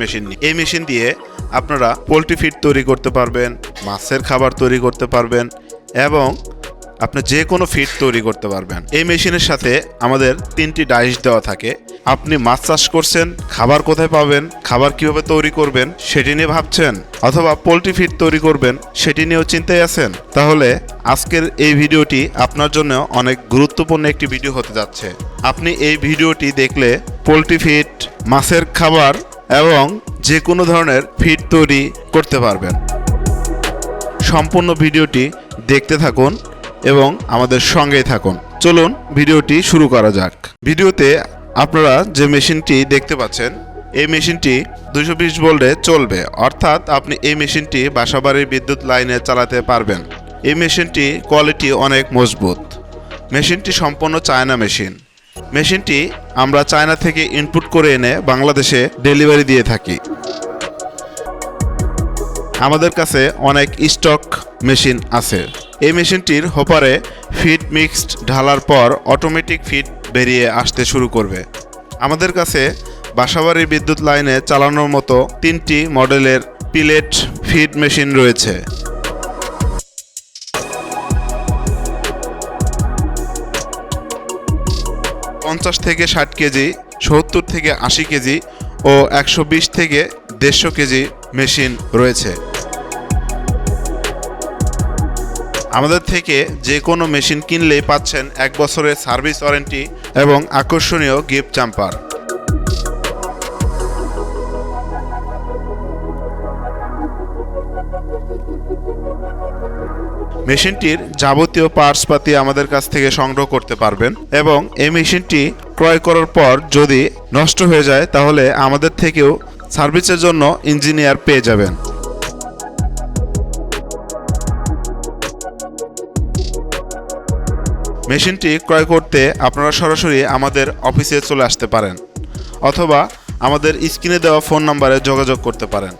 Machine এই machine দিয়ে আপনারা পোলট্রি ফিড তৈরি করতে পারবেন, মাছের খাবার তৈরি করতে পারবেন এবং আপনি যে কোনো ফিড তৈরি করতে পারবেন। এই মেশিনের সাথে আমাদের তিনটি ডাইস দেওয়া থাকে। আপনি মাছ চাষ করছেন, খাবার কোথায় পাবেন, খাবার কীভাবে তৈরি করবেন সেটি নিয়ে ভাবছেন অথবা পোলট্রি ফিড তৈরি করবেন সেটি নিয়েও চিন্তায় আছেন? তাহলে আজকের এই ভিডিওটি আপনার জন্য অনেক গুরুত্বপূর্ণ একটি ভিডিও হতে যাচ্ছে। আপনি এই ভিডিওটি দেখলে পোলট্রি ফিড, মাছের খাবার এবং যে কোনো ধরনের ফিড তৈরি করতে পারবেন। সম্পূর্ণ ভিডিওটি দেখতে থাকুন এবং আমাদের সঙ্গেই থাকুন। চলুন ভিডিওটি শুরু করা যাক। ভিডিওতে আপনারা যে মেশিনটি দেখতে পাচ্ছেন, এই মেশিনটি দুশো বিশ ভোল্টে চলবে। অর্থাৎ আপনি এই মেশিনটি বাসাবাড়ির বিদ্যুৎ লাইনে চালাতে পারবেন। এই মেশিনটি কোয়ালিটি অনেক মজবুত। মেশিনটি সম্পূর্ণ চায়না মেশিন। মেশিনটি আমরা চায়না থেকে ইনপুট করে এনে বাংলাদেশে ডেলিভারি দিয়ে থাকি। আমাদের কাছে অনেক স্টক মেশিন আছে। এই মেশিনটির হোপারে ফিড মিক্সড ঢালার পর অটোমেটিক ফিড বেরিয়ে আসতে শুরু করবে। আমাদের কাছে বাসাবাড়ির বিদ্যুৎ লাইনে চালানোর মতো তিনটি মডেলের পিলেট ফিড মেশিন রয়েছে। পঞ্চাশ থেকে ষাট কেজি, সত্তর থেকে আশি কেজি ও একশো বিশ থেকে দেড়শো কেজি মেশিন রয়েছে। আমাদের থেকে যে কোনো মেশিন কিনলেই পাচ্ছেন এক বছরের সার্ভিস ওয়ারেন্টি এবং আকর্ষণীয় গিফট জাম্পার। মেশিনটির যাবতীয় পার্টসপাতি আমাদের কাছ থেকে সংগ্রহ করতে পারবেন এবং এই মেশিনটি ক্রয় করার পর যদি নষ্ট হয়ে যায়, তাহলে আমাদের থেকেও সার্ভিসের জন্য ইঞ্জিনিয়ার পেয়ে যাবেন। মেশিনটি ক্রয় করতে আপনারা সরাসরি আমাদের অফিসে চলে আসতে পারেন, অথবা আমাদের স্ক্রিনে দেওয়া ফোন নম্বরে যোগাযোগ করতে পারেন।